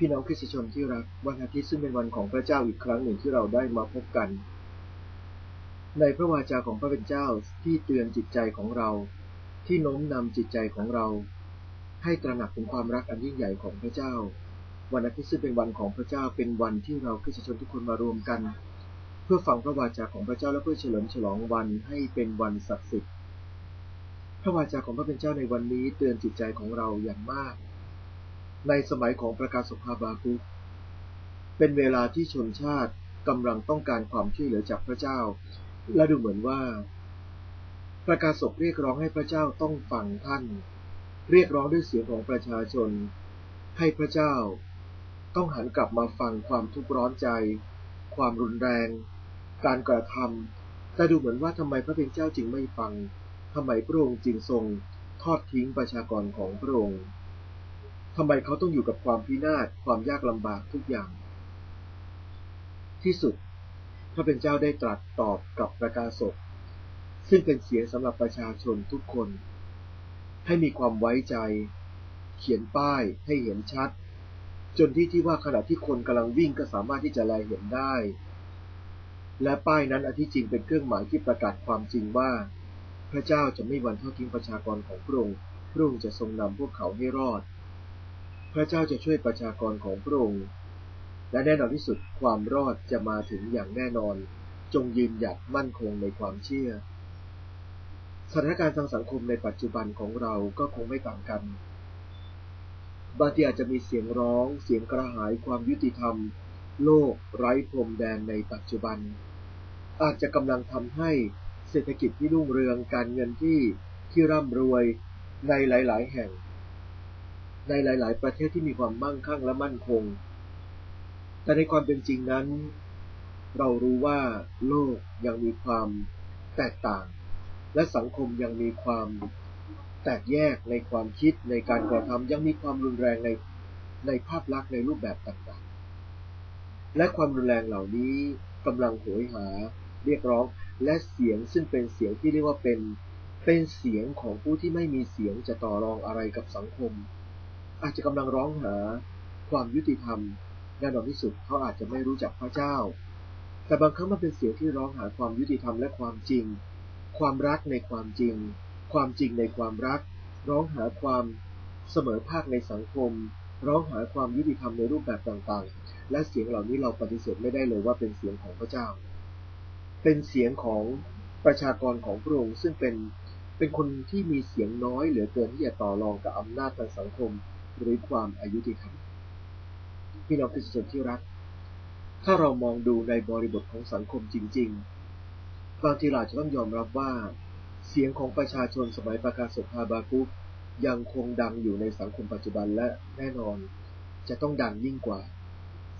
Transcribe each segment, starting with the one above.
พี่น้องคริสตชนที่รัก วันอาทิตย์ซึ่งเป็นวันของพระเจ้าอีกครั้งหนึ่งที่เราได้มาพบกัน ในพระวาจาของพระเป็นเจ้าที่เตือนจิตใจของเรา ที่โน้มนำจิตใจของเรา ให้ตระหนักถึงความรักอันยิ่งใหญ่ของพระเจ้า วันอาทิตย์ซึ่งเป็นวันของพระเจ้าเป็นวันที่เราคริสตชนทุกคนมารวมกัน เพื่อฟังพระวาจาของพระเจ้าและเพื่อเฉลิมฉลองวันให้เป็นวันศักดิ์สิทธิ์พระวาจาของพระเป็นเจ้าในวันนี้เตือนจิตใจของเราอย่างมาก ในสมัยของประกาศสภาบาคุกเป็นเวลาที่ชนชาติกำลังต้องการความช่วยเหลือจากพระเจ้า และดูเหมือนว่า ประกาศศกเรียกร้องให้พระเจ้าต้องฟังท่าน เรียกร้องด้วยเสียงของประชาชน ให้พระเจ้า ต้องหันกลับมาฟังความทุกข์ร้อนใจ ความรุนแรง การกระทำแต่ดูเหมือนว่าทำไมพระเป็นเจ้าจึงไม่ฟังทำไมพระองค์จึงทรงทอดทิ้งประชากรของพระองค์ ทำไมเขาต้องอยู่กับความพินาศความยากลำบากทุกอย่าง ที่สุดพระเป็นเจ้าได้ตรัสตอบกับประกาศกซึ่งเป็นเสียงสำหรับประชาชนทุกคน ให้มีความไว้ใจ เขียนป้ายให้เห็นชัด จนที่ที่ว่าขณะที่คนกำลังวิ่งก็สามารถที่จะแลเห็นได้ และป้ายนั้นอธิจริงเป็นเครื่องหมายที่ประกาศความจริงว่า พระเจ้าจะไม่วันทอดทิ้งประชากรของพระองค์พระองค์จะทรงนำพวกเขาให้รอด พระเจ้าจะช่วยประชากรของพระองค์ และแน่นอนที่สุดความรอดจะมาถึงอย่างแน่นอน จงยืนหยัดมั่นคงในความเชื่อ สถานการณ์ทางสังคมในปัจจุบันของเราก็คงไม่ต่างกัน บางทีอาจจะมีเสียงร้อง เสียงกระหายความยุติธรรม โลกไร้พรมแดนในปัจจุบัน อาจจะกำลังทำให้เศรษฐกิจที่รุ่งเรืองการเงินที่ที่ร่ำรวยในหลาย ๆ แห่ง ในหลาย ๆ ประเทศที่มีความมั่งคั่งและมั่นคง แต่ในความเป็นจริงนั้น เรารู้ว่าโลกยังมีความแตกต่าง และสังคมยังมีความแตกแยกในความคิดในการกระทำยังมีความรุนแรงในในภาพลักษณ์ในรูปแบบต่าง ๆ และความรุนแรงเหล่านี้กำลังโหยหาเรียกร้องและเสียงซึ่งเป็นเสียงที่เรียกว่าเป็นเป็นเสียงของผู้ที่ไม่มีเสียงจะต่อรองอะไรกับสังคม อาจจะกำลังร้องหาความยุติธรรมแน่นอนที่สุดเขาอาจจะไม่รู้จักพระเจ้า แต่บางครั้งมันเป็นเสียงที่ร้องหาความยุติธรรมและความจริง ความรักในความจริง ความจริงในความรัก ร้องหาความเสมอภาคในสังคม ร้องหาความยุติธรรมในรูปแบบต่างๆ และเสียงเหล่านี้เราปฏิเสธไม่ได้เลยว่าเป็นเสียงของพระเจ้า เป็นเสียงของประชากรของพระองค์ซึ่งเป็นเป็นคนที่มีเสียงน้อยเหลือเกินที่จะต่อรองกับอำนาจทางสังคม หรือความอายุติธรรมพี่น้องคริสเตียนที่รัก ถ้าเรามองดูในบริบทของสังคมจริง ๆ บางทีเราจะต้องยอมรับว่า เสียงของประชาชนสมัยประกาศสภาบาคุกยังคงดังอยู่ในสังคมปัจจุบันและแน่นอน จะต้องดังยิ่งกว่า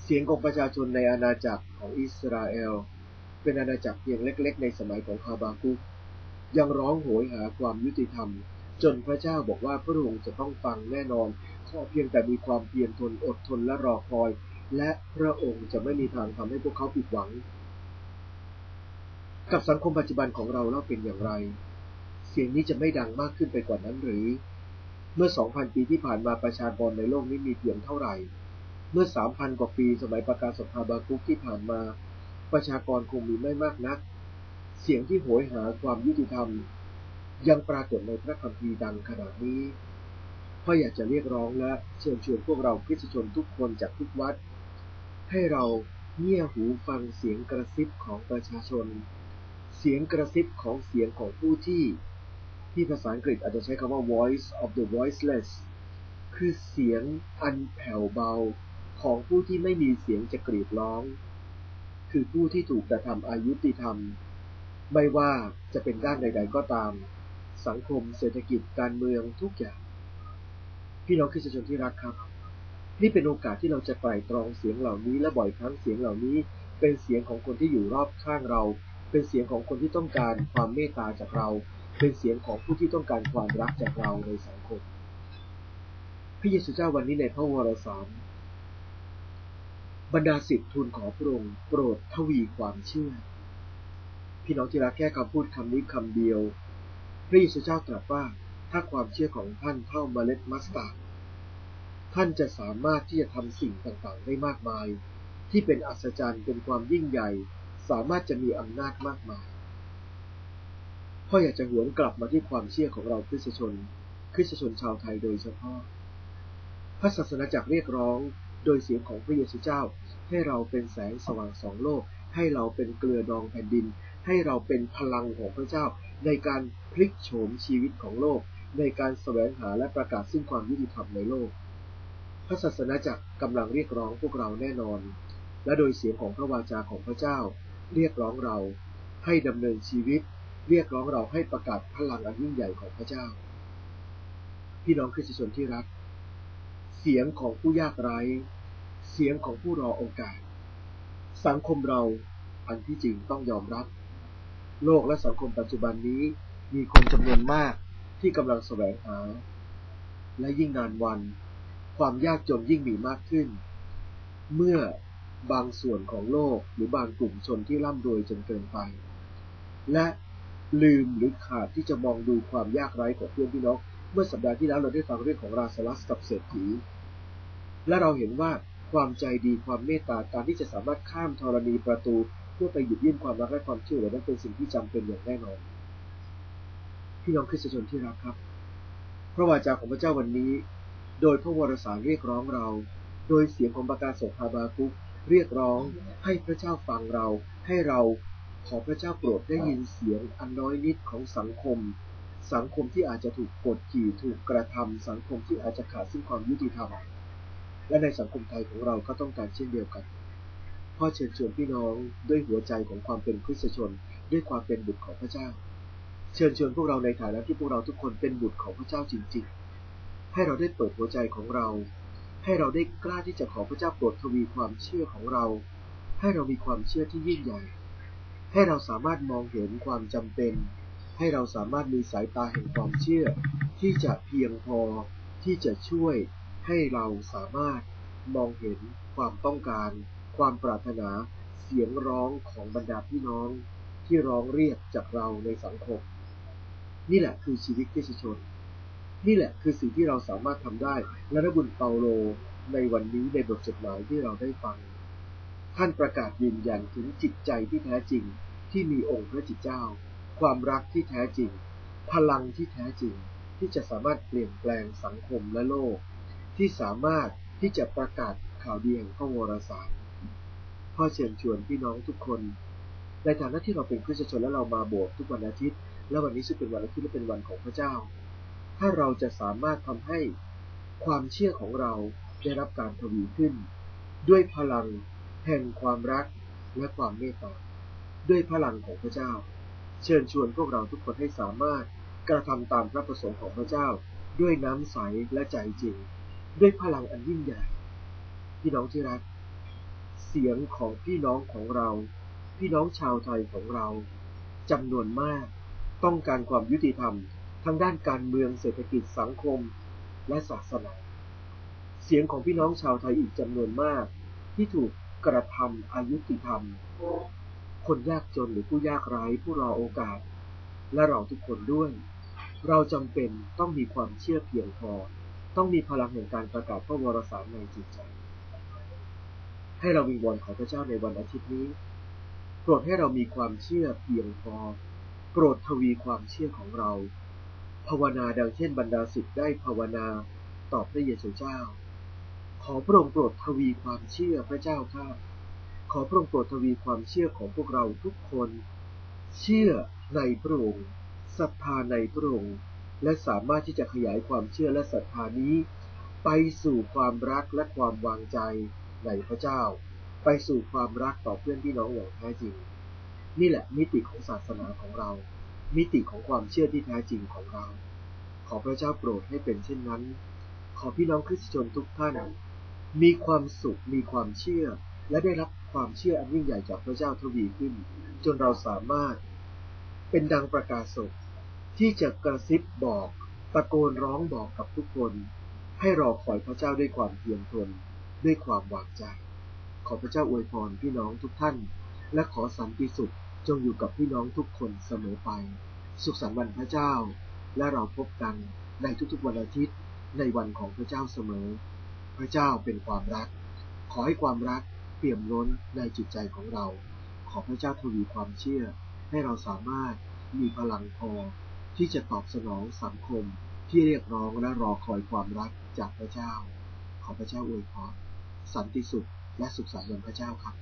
เสียงของประชาชนในอาณาจักรของอิสราเอล เป็นอาณาจักรเพียงเล็ก ๆ ในสมัยของฮาบาคุกยังร้องโหยหาความยุติธรรม จนพระเจ้าบอกว่าพระองค์จะต้องฟังแน่นอน ข้อเพียงแต่มีความเพียรทนอดทนและรอคอย และพระองค์จะไม่มีทางทำให้พวกเขาผิดหวัง กับสังคมปัจจุบันของเราเล่าเป็นอย่างไร เสียงนี้จะไม่ดังมากขึ้นไปกว่านั้นหรือ เมื่อ 2,000 ปีที่ผ่านมาประชากรในโลกนี้มีเพียงเท่าไหร่ เมื่อ 3,000 กว่าปีสมัยประกาศสภาบาคุกที่ผ่านมา ประชากรคงมีไม่มากนัก เสียงที่โหยหาความยุติธรรมยังปรากฏในพระคัมภีร์ดังขนาดนี้ พ่ออยากจะเรียกร้องและเชิญชวนพวกเราคริสชนทุกคนจากทุกวัด ให้เราเงี่ยหูฟังเสียงกระซิบของประชาชน เสียงกระซิบของเสียงของผู้ที่ ที่ภาษาอังกฤษอาจจะใช้คำว่า voice of the voiceless คือเสียงอันแผ่วเบาของผู้ที่ไม่มีเสียงจะกรีดร้อง คือผู้ที่ถูกกระทำอายุติธรรม ไม่ว่าจะเป็นด้านใด ๆ ก็ตาม สังคมเศรษฐกิจการเมืองทุกอย่าง พี่น้องคริสตชนที่รักครับ นี่เป็นโอกาสที่เราจะไตร่ตรองเสียงเหล่านี้และบ่อยครั้งเสียงเหล่านี้ เป็นเสียงของคนที่อยู่รอบข้างเรา เป็นเสียงของคนที่ต้องการความเมตตาจากเรา เป็นเสียงของผู้ที่ต้องการความรักจากเราในสังคมพระเยซูเจ้าวันนี้ในพระวรสารบรรดาสิทธิทูลขอพระองค์โปรดทวีความเชื่อ พี่น้องที่รักแค่คำพูดคำนี้คำเดียว พระเยซูเจ้าตรัสว่า ถ้าความเชื่อของท่านเท่าเมล็ดมัสตาร์ดท่านจะสามารถที่จะทำสิ่งต่างๆ ได้มากมาย ที่เป็นอัศจรรย์เป็นความยิ่งใหญ่ สามารถจะมีอำนาจมากมายพ่ออยากจะหวนกลับมาที่ความเชื่อของเราคริสตชนคริสตชนชาวไทยโดยเฉพาะพระศาสนาจักรเรียกร้องโดยเสียงของพระเยซูเจ้า ให้เราเป็นแสงสว่างสองโลก ให้เราเป็นเกลือดองแผ่นดิน ให้เราเป็นพลังของพระเจ้า ในการพลิกโฉมชีวิตของโลก ในการแสวงหาและประกาศซึ่งความยุติธรรมในโลก พระศาสนาจักรกำลังเรียกร้องพวกเราแน่นอน และโดยเสียงของพระวาจาของพระเจ้า เรียกร้องเราให้ดำเนินชีวิต เรียกร้องเราให้ประกาศพลังอันยิ่งใหญ่ของพระเจ้า พี่น้องคริสตชนที่รัก เสียงของผู้ยากไร้ เสียงของผู้รอโอกาส สังคมเราอันที่จริงต้องยอมรับ โลกและสังคมปัจจุบันนี้มีคนจำนวนมาก ที่กำลังแสวงหา และยิ่งนานวัน ความยากจนยิ่งมีมากขึ้น เมื่อบางส่วนของโลกหรือบางกลุ่มชนที่ร่ำรวยจนเกินไป และลืมหรือขาดที่จะมองดูความยากไร้ของเพื่อนพี่น้องเมื่อสัปดาห์ที่แล้วเราได้ฟังเรื่องของราสลัสกับเศรษฐี และเราเห็นว่าความใจดีความเมตตาการที่จะสามารถข้ามธรณีประตู เพื่อไปหยิบยื่นความรักและความช่วยเหลือนั้นเป็นสิ่งที่จำเป็นอย่างแน่นอน พี่น้องคริสตชนที่รักครับ พระวาจาของพระเจ้าวันนี้ โดยพระวรสารเรียกร้องเรา โดยเสียงของประกาศสฮาบาคุกเรียกร้องให้พระเจ้าฟังเรา ให้เราขอพระเจ้าโปรดได้ยินเสียงอันน้อยนิดของสังคม สังคมที่อาจจะถูกกดขี่ถูกกระทำสังคมที่อาจจะขาดซึ่งความยุติธรรม และในสังคมไทยของเราก็ต้องการเช่นเดียวกันพ่อเชิญชวนพี่น้องด้วยหัวใจของความเป็นคริสตชน ด้วยความเป็นบุตรของพระเจ้า เชิญชวนพวกเราในฐานะที่พวกเราทุกคนเป็นบุตรของพระเจ้าจริง ๆ ให้เราได้เปิดหัวใจของเรา ให้เราได้กล้าที่จะขอพระเจ้าโปรดทวีความเชื่อของเรา ให้เรามีความเชื่อที่ยิ่งใหญ่ ให้เราสามารถมองเห็นความจำเป็น ให้เราสามารถมีสายตาแห่งความเชื่อ ที่จะเพียงพอที่จะช่วย ให้เราสามารถมองเห็นความต้องการ ความปรารถนาเสียงร้องของบรรดาพี่น้องที่ร้องเรียกจากเราในสังคม นี่แหละคือชีวิตคริสชน นี่แหละคือสิ่งที่เราสามารถทำได้ และระบุญเปาโลในวันนี้ในบทจดหมายที่เราได้ฟัง ท่านประกาศยืนยันถึงจิตใจที่แท้จริงที่มีองค์พระจิตเจ้า ความรักที่แท้จริง พลังที่แท้จริง ที่จะสามารถเปลี่ยนแปลงสังคมและโลก ที่สามารถที่จะประกาศข่าวดีแห่งพระวรสารพ่อเชิญชวนพี่น้องทุกคน ในฐานะที่เราเป็นคริสตชนและเรามาโบสถ์ทุกวันอาทิตย์ และวันนี้ซึ่งเป็นวันอาทิตย์และเป็นวันของพระเจ้า ถ้าเราจะสามารถทำให้ความเชื่อของเราได้รับการทวีขึ้น ด้วยพลังแห่งความรักและความเมตตาด้วยพลังของพระเจ้า เชิญชวนพวกเราทุกคนให้สามารถกระทำตามพระประสงค์ของพระเจ้า ด้วยน้ำใสและใจจริง ด้วยพลังอันยิ่งใหญ่พี่น้องที่รัก เสียงของพี่น้องของเรา พี่น้องชาวไทยของเราจำนวนมาก ต้องการความยุติธรรมทางด้านการเมืองเศรษฐกิจสังคม และศาสนา เสียงของพี่น้องชาวไทยอีกจำนวนมาก ที่ถูกกระทำอายุติธรรม คนยากจนหรือผู้ยากไร้ผู้รอโอกาส และเราทุกคนด้วย เราจำเป็นต้องมีความเชื่อเพียงพอ ต้องมีพลังแห่งการประกาศพระวรสารในจิตใจ ให้เราวิงวอนขอพระเจ้าในวันอาทิตย์นี้โปรดให้เรามีความเชื่อเพียงพอ โปรดทวีความเชื่อของเรา ภาวนาดังเช่นบรรดาศิษย์ได้ภาวนาตอบพระเยซูเจ้า ขอพระองค์โปรดทวีความเชื่อพระเจ้าข้าขอพระองค์โปรดทวีความเชื่อของพวกเราทุกคน เชื่อในพระองค์ศรัทธาในพระองค์และสามารถที่จะขยายความเชื่อและศรัทธานี้ ไปสู่ความรักและความวางใจในพระเจ้า ไปสู่ความรักต่อเพื่อนพี่น้องอย่างแท้จริง นี่แหละมิติของศาสนาของเรา มิติของความเชื่อที่แท้จริงของเรา ขอพระเจ้าโปรดให้เป็นเช่นนั้น ขอพี่น้องคริสตชนทุกท่าน มีความสุขมีความเชื่อ และได้รับความเชื่ออันยิ่งใหญ่จากพระเจ้าทวีขึ้น จนเราสามารถเป็นดังประกาศศกที่จะกระซิบบอกตะโกนร้องบอกกับทุกคน ให้รอคอยพระเจ้าด้วยความเพียรทนด้วยความวางใจ ขอพระเจ้าอวยพรพี่น้องทุกท่าน และขอสันติสุข จงอยู่กับพี่น้องทุกคนเสมอไป สุขสันต์วันพระเจ้า และเราพบกันในทุกๆวันอาทิตย์ในวันของพระเจ้าเสมอ พระเจ้าเป็นความรัก ขอให้ความรักเปี่ยมล้นในจิตใจของเรา ขอพระเจ้าทวีความเชื่อ ให้เราสามารถมีพลังพอที่จะตอบสนองสังคมที่เรียกร้องและรอคอยความรักจากพระเจ้า ขอพระเจ้าอวยพรสันติสุขและสุขสันต์วันพระเจ้าครับ